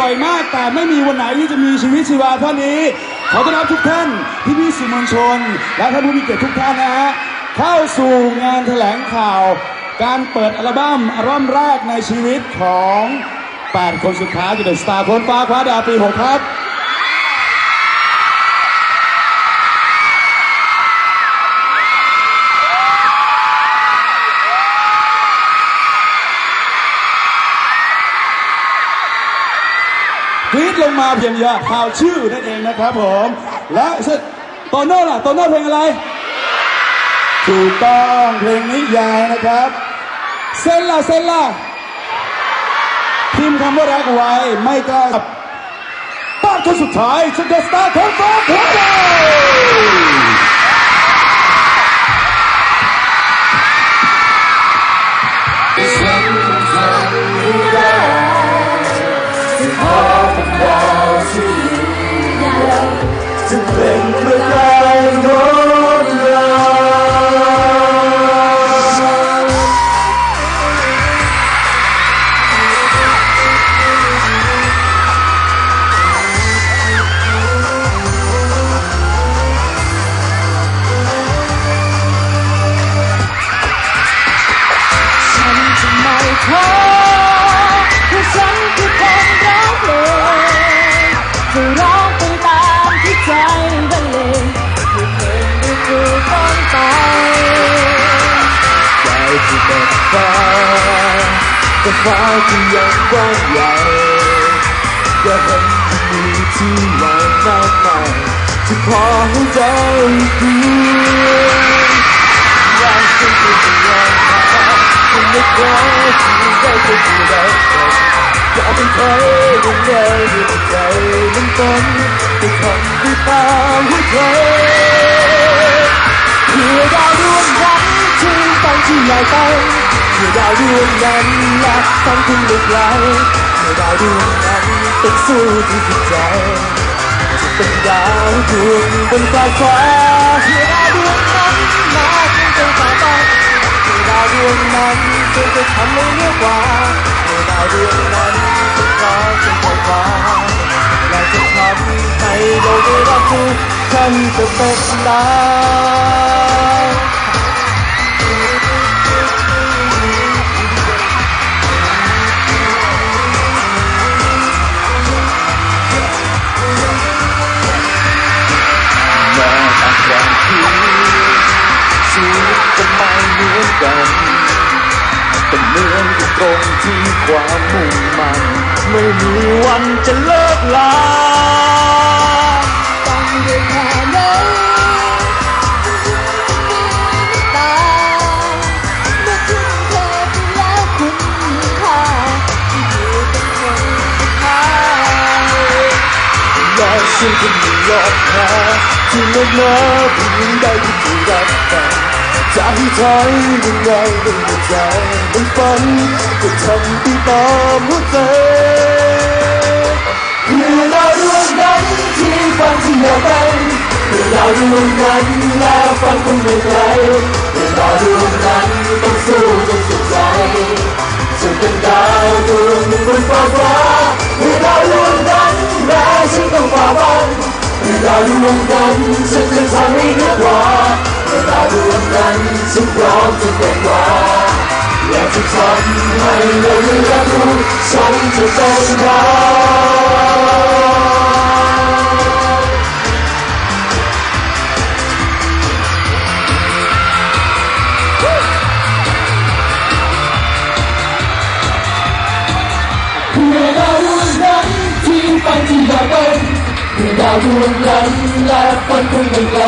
บ่อยมาก แต่ไม่มีวันไหนที่จะมีชีวิตชีวาเท่านี้ ขอต้อนรับทุกท่านที่พี่สื่อมวลชน และท่านผู้มีเกียรติทุกท่านนะฮะเข้าสู่งานแถลงข่าว การเปิดอัลบั้มอัลบั้มแรกในชีวิตของ 8 คนสุดท้ายจากเดอะสตาร์คนฟ้าคว้าดาวปี6ครับ กรี๊ดลงมาเพียงยาข่าวชื่อนั่นเองนะครับผม และโตโน่ล่ะโตโน่เพลงอะไรถูกต้องเพลงนิยายนะครับ เส้นล่ะเส้นล่ะพิมพ์คำว่ารักไว้ไม่กล้าป้าคนสุดท้ายชุดเดอะสตาร์คนฟ้าพลังจะเป็นเมื่อไรงดงามฉันจะไม่ท้อ ที่เป็นฟ้าแต่ฟ้าที่ยังกว้างใหญ่อย่าเห็นมีที่วางมากมายที่พอให้ใจดูอยากจะเป็นอย่างนั้นฉันไม่เคยที่ได้จะดูแลอยากเป็นใครยังไงอยู่ในใจมันเป็นแต่ทำด้วยตามหัวใจ ตั้งที่ใหญ่ไปเพื่อดาวดวงนั้นละตั้งคุณลึกไกลเพื่อดาวดวงนั้นต้องสู้ที่สุดใจจะเป็นดาวดวงบนฟ้าฟ้าเพื่อดาวดวงนั้นมาคงเป็นฟ้าฟ้าเพื่อดาวดวงนั้นคงจะทำให้เหนือกว่าเพื่อดาวดวงนั้นจะขอจะคอยฟ้าและจะทำให้โลกได้รับรู้ฉันจะเป็นดาว กันแต่เหมือนอยู่ตรงที่ความมุ่งมัน ไม่มีวันจะเลิกลาต้องด้วยแค่ไหนตาเมื่อทุ่มเทไปแล้วคุณค่าที่อยู่เป็นคนสุดท้ายและฉันจะไม่ยอมแพ้ที่เมื่อเมื่อเพียงได้ที่ถูกรักกัน จะให้ถอยยังไงเป็นหัวใจเป็นฝันจะทำที่ตามหัวใจเพื่อดาวดวงนั้นที่ฝันที่อยากเป็นเพื่อดาวดวงนั้นและฝันคงไม่ไกลเพื่อดาวดวงนั้นต้องสู้จนสุดใจจะเป็นดาวดวงหนึ่งบนฟ้าฟ้าเพื่อดาวดวงนั้นแม้ฉันต้องฝ่าฟันเพื่อดาวดวงนั้นฉันจะทำให้เหนือกว่า จะเป็นกว่าอยากจะทำให้โลกได้รับรู้ฉันจะเป็นดาวเพื่อดาวดวงนั้นที่ฝันที่อยากเป็น เพื่อดาวดวงนั้นและฝันคงไม่ไกล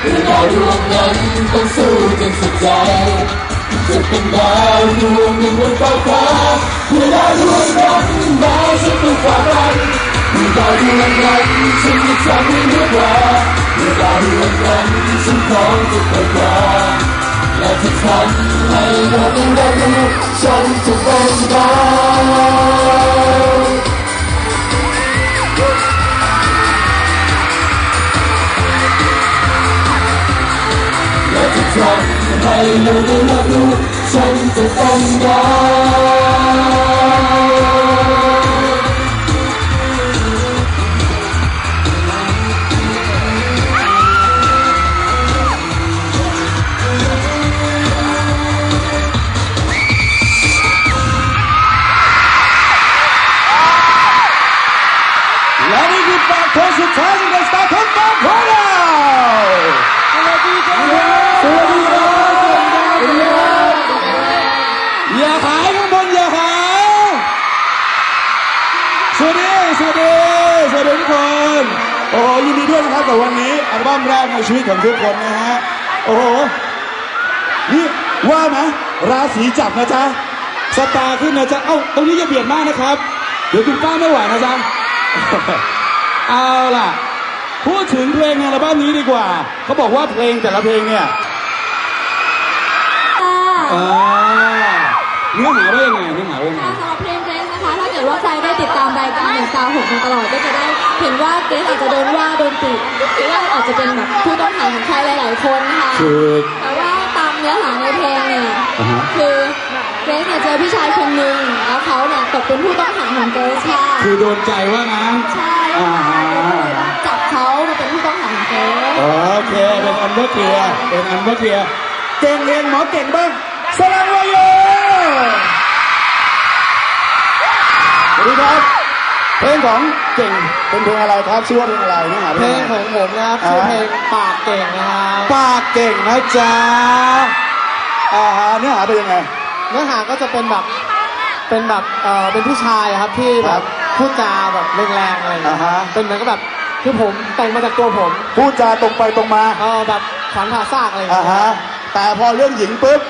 เพื่อดาวดวงนั้นต้องสู้จนสุดใจจะเป็นดาวดวงหนึ่งบนฟ้าฟ้าเพื่อดาวดวงนั้นแม้ฉันต้องฝ่าฟันเพื่อดาวดวงนั้นฉันจะทำให้เหนือกว่าเพื่อดาวดวงนั้นฉันพร้อมจะไปกว่าและจะทำให้โลกได้รับรู้ฉันจะเป็นดาวำให้โลกได้วยนะครับกับวันนี้อัลบั้มแรกในชีวิตของทุกคนนะฮะโอ้โหนี่ว่าไหมราศีจับนะจ๊ะสตาร์ขึ้นนะจ๊ะเอ้าตรงนี้อย่าเบียดมากนะครับ เดี๋ยวคุณป้าไม่ไหวนะจ๊ะเอาล่ะ พูดถึงเพลงในอัลบั้มนี้ดีกว่า เขาบอกว่าเพลงแต่ละเพลงเนี่ยค่ะอ่า เนื้อหาว่ายังไงเนื้อหาว่ายังไง สำหรับเพลงเกรซนะคะ ถ้าเกิดว่าใครได้ติดตามรายการหนึ่งตาหกมาตลอดก็จะได้ เห็นว่าเกรซอาจจะโดนว่าโดนติหรือว่าอาจจะเป็นแบบผู้ต้องหาของใครหลาย ๆ คนค่ะคือ แต่ว่าตามเนื้อหาในเพลงเนี่ยอ่าฮะ คือเกรซเนี่ยเจอพี่ชายคนหนึ่งแล้วเขาเนี่ยตกเป็นผู้ต้องหาของเกรซค่ะคือโดนใจว่างั้น ใช่อ่าค่ะฮะเกรซก็เลยต้องจับเขามาเป็นผู้ต้องหาของเกรซ โอเค เป็นอันว่าเคลียร์เป็นอันว่าเคลียร์เก่งเรียนหมอเก่งบ้างสลังวายโยสวัสดีครับ เพลงของเก่งเป็นเพลงอะไรครับชื่อว่าเพลงอะไรเนื้อหาเพเพลลงงของผมนะครับชื่อเพลงปากเก่งนะครับปากเก่งนะจ๊ะอ่าฮะเนื้อหาเป็นยังไง เนื้อหาก็จะเป็นแบบเป็นแบบเออเป็นผู้ชายอะครับที่แบครับบพูดจาแบบแรงๆอะไรอย่างเงี้ยอ่าฮะ เป็นเหมือนกับแบบคือผมแต่งมาจากตัวผมพูดจาตรงไปตรงมาเออแบบขวัญผ่าซากอะไรอย่างอ่าเงี้ยฮะแต่พอเรื่องหญิงปุ๊บ